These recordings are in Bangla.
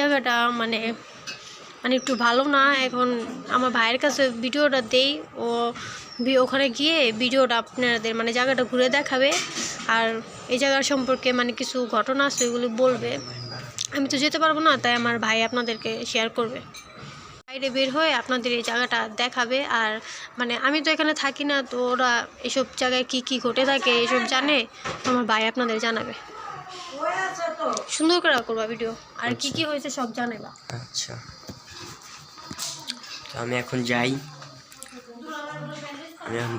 জায়গাটা মানে মানে একটু ভালো না। এখন আমার ভাইয়ের কাছে ভিডিওটা দেই। ও ওখানে গিয়ে ভিডিওটা আপনাদের মানে জায়গাটা ঘুরে দেখাবে। আর এই জায়গার সম্পর্কে মানে কিছু ঘটনা আছে, ওইগুলো বলবে। আমি তো যেতে পারব না, তাই আমার ভাই আপনাদেরকে শেয়ার করবে। বাইরে বের হয়ে আপনাদের এই জায়গাটা দেখাবে। আর মানে আমি তো এখানে থাকি না, তো ওরা এসব জায়গায় কি কি ঘটে থাকে, এসব জানে। আমার ভাই আপনাদের জানাবে। সুন্দর করে করবা ভিডিও আর কি কি হয়েছে সব জানাবা আচ্ছা। তো আমি এখন যাই। আমি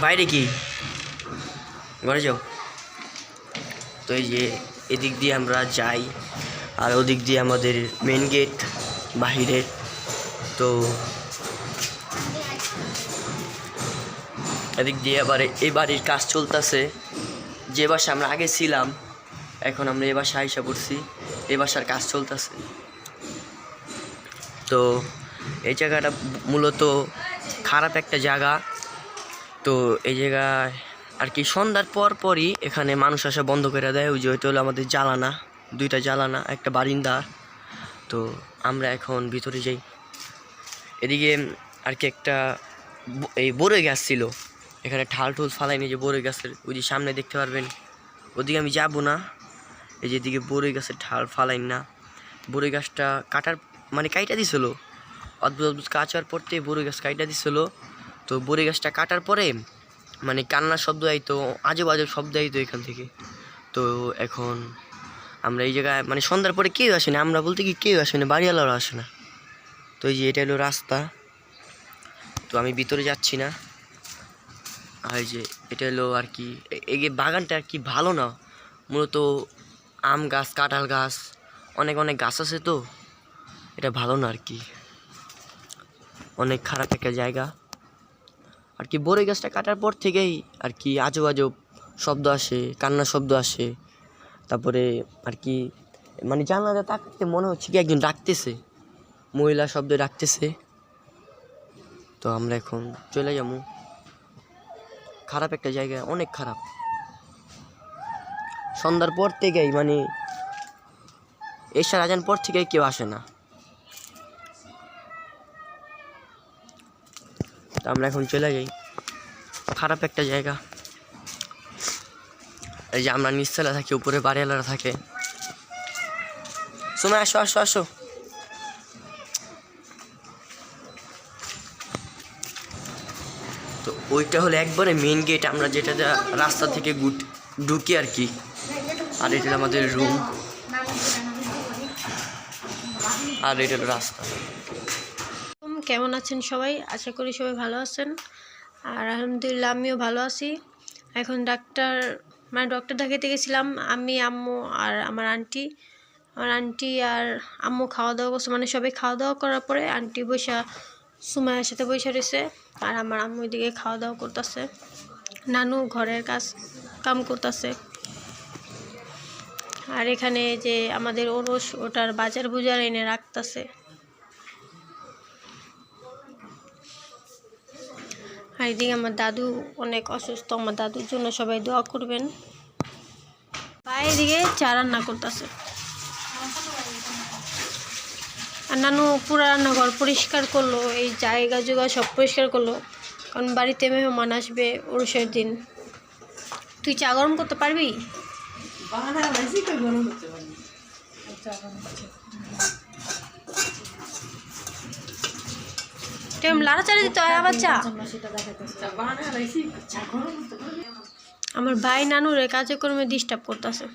বাইরে কি? ঘরে যাও। তো এই যে এদিক দিয়ে আমরা যাই আর ওদিক দিয়ে আমাদের মেন গেট বাহিরের তো এদিক দিয়ে আবার এই বাড়ির কাজ চলতেছে। যে বাসা আমরা আগে ছিলাম, এখন আমরা এ বাসা আইসা পড়ছি। এ বাসার কাজ চলতেছে। তো এই জায়গাটা মূলত খারাপ একটা জায়গা। তো এই জায়গায় আর কি সন্ধ্যার পর পরই এখানে মানুষ আসা বন্ধ করে দেয়। ওই যে ওইটা হলো আমাদের জ্বালানা, দুইটা জ্বালানা, একটা বারিন্দা। তো আমরা এখন ভিতরে যাই। এদিকে আর কি একটা এই বড়ই গাছ ছিল। এখানে ঠাল ঠুল ফালাইনি যে বড়ই গাছের ওই যে সামনে দেখতে পারবেন, ওদিকে আমি যাব না। এই যে এদিকে বড়ই গাছের ঠাল ফালাইন না। বড়ই গাছটা কাটার মানে কাইটা দিছিল। অদ্ভুত অদ্ভুত কাচার পরতে বড়ই গাছ কাইটা দিছিল। তো বড়ই গাছটা কাটার পরে মানে কান্নার শব্দ আইতো, আজব আজব শব্দ আইতো এখান থেকে। তো এখন আমরা এই জায়গায় মানে সন্ধ্যার পরে কেউ আসে না। আমরা বলতে কি কেউ আসে না, বাড়িওয়ালারা আসে না। তো এই যে এটা হলো রাস্তা। তো আমি ভিতরে যাচ্ছি না। আর যে এটা হলো আর কি এই বাগানটা আর কি ভালো না। মূলত আম গাছ, কাঁঠাল গাছ, অনেক অনেক গাছ আছে তো, এটা ভালো না আর কি। অনেক খারাপ একটা জায়গা। আর কি বড়ই গাছটা কাটার পর থেকেই আর কি আজব আজব শব্দ আসে, কান্নার শব্দ আসে। তারপরে আর কি মানে জানলাতে তাকাতে মনে হচ্ছে কি একজন ডাকতেছে। মহিলা শব্দ ডাকতেছে। তো আমরা এখন চলে যাব। খারাপ একটা জায়গা, অনেক খারাপ। সন্ধ্যার পর থেকেই মানে এশার আজান পর থেকে কেউ আসে না। তো আমরা এখন চলে যাই। খারাপ একটা জায়গা। এই যে আমরা নিচতলা থাকি, উপরে বাড়িওয়ালারা থাকে। সময় আসো আসো আসো। ওইটা হলো একবারে মেন গেট আমরা যেটা রাস্তা থেকে গুট- ঢুকি আর কি। আর এটা আমাদের রুম আর এটা রাস্তা। কেমন আছেন সবাই? আশা করি সবাই ভালো আছেন। আর আলহামদুলিল্লাহ আমিও ভালো আছি। এখন ডাক্তার মানে ডক্টর দেখাতে গেছিলাম। আমি, আম্মু আর আমার আন্টি। আমার আন্টি আর আম্মু খাওয়া দাওয়া করছে। মানে সবাই খাওয়া দাওয়া করার পরে আন্টি বৈশা সুমায়ের সাথে বসে রয়েছে আর আমার আম্মু এদিকে খাওয়া দাওয়া করতেছে। নানু ঘরের কাজ, কাম করতেছে। আর এখানে যে আমাদের ওরস, ওটার বাজার বুজার এনে রাখতেছে। আর এদিকে আমার দাদু অনেক অসুস্থ, আমার দাদুর জন্য সবাই দোয়া করবেন। ভাই এদিকে চা রান্না করতেছে। আর নানু পুরা রান্নাঘর পরিষ্কার করল এই জায়গা জোগা সব পরিষ্কার করল। কারণ বাড়িতে মেহমান আসবে ওরসের দিন। তুই চা গরম করতে পারবি? দিতে হয় আবার চা? আমার ভাই নানুরে কাজে কর্মে ডিস্টার্ব করতেছে।